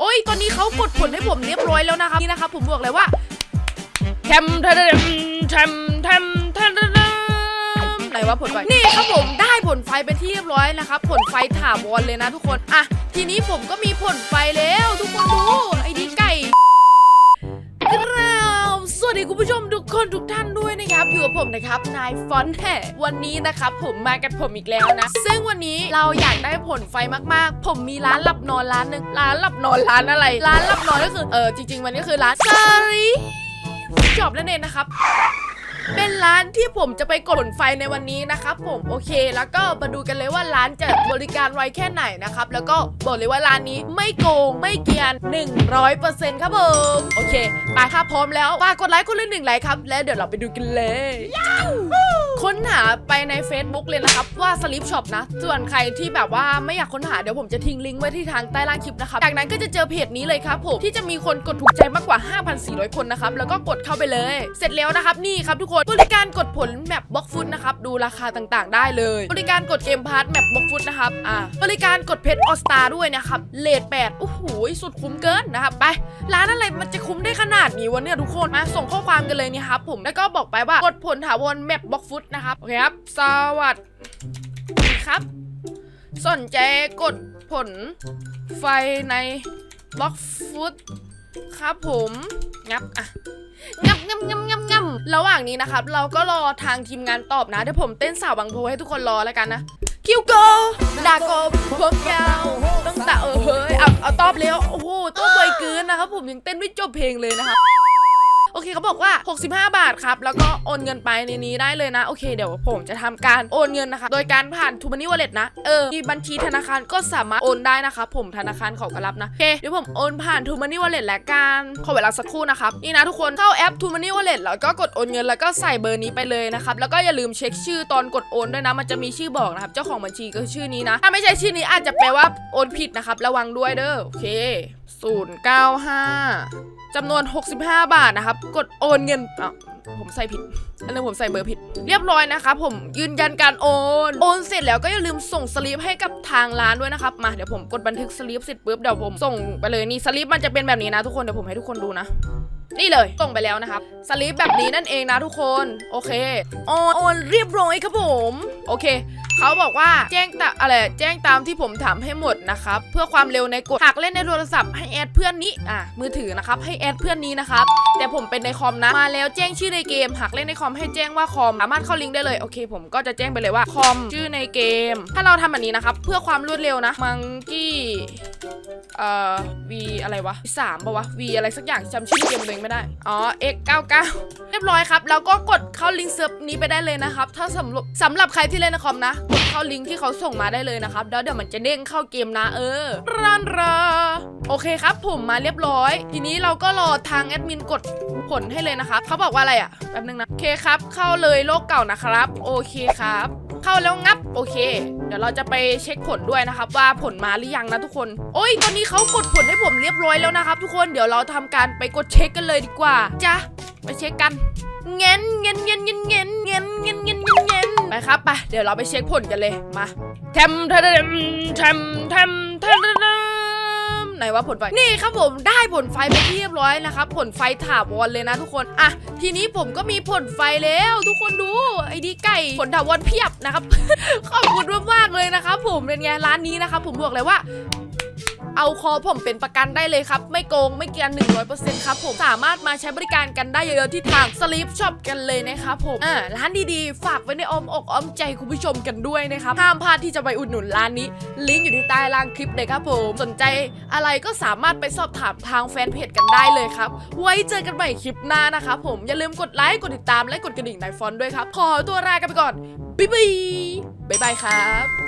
โอ้ย ตอนนี้เขากดผลให้ผมเรียบร้อยแล้วนะครับนี่นะครับผมบอกเลยว่าแทมแทมแทมแทมแทมไหนว่าผลไฟนี่ครับผมได้ผลไฟเป็นที่เรียบร้อยนะครับ ผลไฟถาวรเลยนะทุกคนอะทีนี้ผมก็มีผลไฟแล้ว ทุกคนดูไอ้ดีไก่ครับสวัสดีคุณผู้ชมทุก คนทุกท่านด้วยนะครับอยู่กับผมนะครับนายฟอนแห่วันนี้นะครับผมมากับผมอีกแล้วนะ ซึ่งวันนี้เราอยากได้ผลไฟมากๆ ผมมีร้านหลับนอนร้านหนึ่งร้านหลับนอนร้านอะไร ร้านหลับนอนก็คือเออจริงๆมันก็คือร้านซารีจอบนั่นเองนะครับ เป็นร้านที่ผมจะไปกดไฟในวันนี้นะครับผมโอเค แล้วก็มาดูกันเลยว่าร้านจะบริการไวแค่ไหนนะครับแล้วก็บอกเลยว่าร้านนี้ไม่โกงไม่เกียน 100%ครับผมโอเคไปครับพร้อมแล้วฝากกดไลค์คนละหนึ่งไลค์ครับ แล้วเดี๋ยวเราไปดูกันเลย ค้นหาไปใน Facebook เลยนะครับ ว่าสลิปช็อปนะ ส่วนใครที่แบบว่าไม่อยากค้นหาเดี๋ยวผมจะทิ้งลิงก์ไว้ที่ทางใต้ล่างคลิปนะครับ จากนั้นก็จะเจอเพจนี้เลยครับผมที่จะมีคนกดถูกใจมากกว่า 5,400 คนนะครับ แล้วก็กดเข้าไปเลย เสร็จแล้วนะครับนี่ครับทุกคนบริการกดผลแมปบล็อกฟุตนะครับดูราคาต่างๆ ได้เลย บริการกดเกมพาร์ทแมปบล็อกฟุตนะครับอ่าบริการกดเพชรออสตาด้วยนะครับเลทแปดโอ้โหสุดคุ้มเกินนะครับไปร้านอะไรมันจะคุ้มได้ขนาดนี้วะเนี่ยทุกคนมาส่งข้อความกันเลยนี่ครับผมแล้วก็บอกไปว่ากดผลถาวรแมปบล็อกฟุตนะครับ โอเคครับ สวัสดีครับ สนใจกดผลไฟในบล็อกฟุตครับผมงับอะงับงับงับงับงับระหว่างนี้นะครับ เราก็รอทางทีมงานตอบนะ เดี๋ยวผมเต้นสาวบางโพให้ทุกคนรอแล้วกันนะ คิวโกดาโกพวกยาวต้องตะเออเฮ้ยเอาเอาตอบแล้วโอ้โหตัวเบยเกินนะครับผมยังเต้นไม่จบเพลงเลยนะครับ โอเคเขาบอกว่า 65 บาทครับ แล้วก็โอนเงินไปในนี้ได้เลยนะ โอเคเดี๋ยวผมจะทำการโอนเงินนะคะ โดยการผ่านทูมานี่วอลเล็ตนะ เออมีบัญชีธนาคารก็สามารถโอนได้นะคะ ผมธนาคารเขาก็รับนะ โอเค เดี๋ยวผมโอนผ่านทูมานี่วอลเล็ตและการขอเวลาสักครู่นะครับนี่นะทุกคนเข้าแอปทูมานี่วอลเล็ตแล้วก็กดโอนเงินแล้วก็ใส่เบอร์นี้ไปเลยนะครับ แล้วก็อย่าลืมเช็คชื่อตอนกดโอนด้วยนะ มันจะมีชื่อบอกนะครับ เจ้าของบัญชีก็คือชื่อนี้นะ ถ้าไม่ใช่ชื่อนี้อาจจะแปลว่าโอนผิดนะครับ ระวังด้วยเด้อ โอเค095 จำนวน 65 บาทนะครับ กดโอนเงินอะผมใส่ผิด อันนี้ผมใส่เบอร์ผิด เรียบร้อยนะครับผมยืนยันการโอน โอนเสร็จแล้วก็อย่าลืมส่งสลิปให้กับทางร้านด้วยนะครับ มาเดี๋ยวผมกดบันทึกสลิปเสร็จปุ๊บเดี๋ยวผมส่งไปเลยนี่สลิปมันจะเป็นแบบนี้นะทุกคนเดี๋ยวผมให้ทุกคนดูนะนี่เลยส่งไปแล้วนะครับสลิปแบบนี้นั่นเองนะทุกคน โอเคโอนโอนเรียบร้อยครับผม โอเค เขาบอกว่าแจ้งตาอะไรแจ้งตามที่ผมถามให้หมดนะครับ เพื่อความเร็วในกดหากเล่นในโทรศัพท์ให้แอดเพื่อนนี้อะมือถือนะครับให้แอดเพื่อนนี้นะครับแต่ผมเป็นในคอมนะมาแล้วแจ้งชื่อในเกม หากเล่นในคอมให้แจ้งว่าคอมสามารถเข้าลิงก์ได้เลยโอเค ผมก็จะแจ้งไปเลยว่าคอมชื่อในเกม ถ้าเราทำแบบนี้นะครับเพื่อความรวดเร็วนะมังกี้เอ่อ V อะไรวะสามปะวะ V อะไรสักอย่างจำชื่อเกมตัวเองไม่ได้อ๋อ X 99เรียบร้อยครับแล้วก็กดเข้าลิงก์เซิร์ฟนี้ไปได้เลยนะครับ ถ้าสำหรับสำหรับใครที่เล่นในคอมนะกดเข้าลิงก์ที่เขาส่งมาได้เลยนะครับแล้วเดี๋ยวมันจะเด้งเข้าเกมนะเออรันราโอเคครับ ผมมาเรียบร้อย ทีนี้เราก็รอทางแอดมินกดผลให้เลยนะครับเขาบอกว่าอะไรอะแป๊บนึงนะโอเคครับ เข้าเลยโลกเก่านะครับ โอเคครับ เข้าแล้วงับโอเค เดี๋ยวเราจะไปเช็คผลด้วยนะครับ ว่าผลมาหรือยังนะทุกคน โอ้ยตอนนี้เขากดผลให้ผมเรียบร้อยแล้วนะครับ ทุกคนเดี๋ยวเราทำการไปกดเช็คกันเลยดีกว่าจ้ะไปเช็คกันเงินเงินเงินเงินเงินเงินเงินเงินเงิน นไปครับไปเดี๋ยวเราไปเช็คผลกันเลยมาแทมแทมแทมแทมแทมแทมไหนว่าผลไฟนี่ครับผมได้ผลไฟไปเรียบร้อยนะครับผลไฟถาวรเลยนะทุกคนอะทีนี้ผมก็มีผลไฟแล้ว ทุกคนดูไอ้ดีไก่ผลถาวรเพียบนะครับขอบคุณมากๆเลยนะครับผมเป็นไงร้านนี้นะครับผมบอกเลยว่า เอาคอผมเป็นประกันได้เลยครับ ไม่โกงไม่เกียน100%ครับผมสามารถมาใช้บริการกันได้เยอะๆที่ทาง Sleep Shop กันเลยนะครับผมอ่าร้านดีๆ ฝากไว้ในอ้อมอกอ้อมใจคุณผู้ชมกันด้วยนะครับห้ามพลาดที่จะไปอุดหนุนร้านนี้ ลิงก์อยู่ที่ใต้ล่างคลิปเลยครับผมสนใจอะไรก็สามารถไปสอบถามทางแฟนเพจกันได้เลยครับ ไว้เจอกันใหม่คลิปหน้านะครับผมอย่าลืมกดไลค์กดติดตามและกดกระดิ่งในฟอนต์ด้วยครับขอตัวลากันไปก่อนบ๊ายบายบ๊ายบายครับ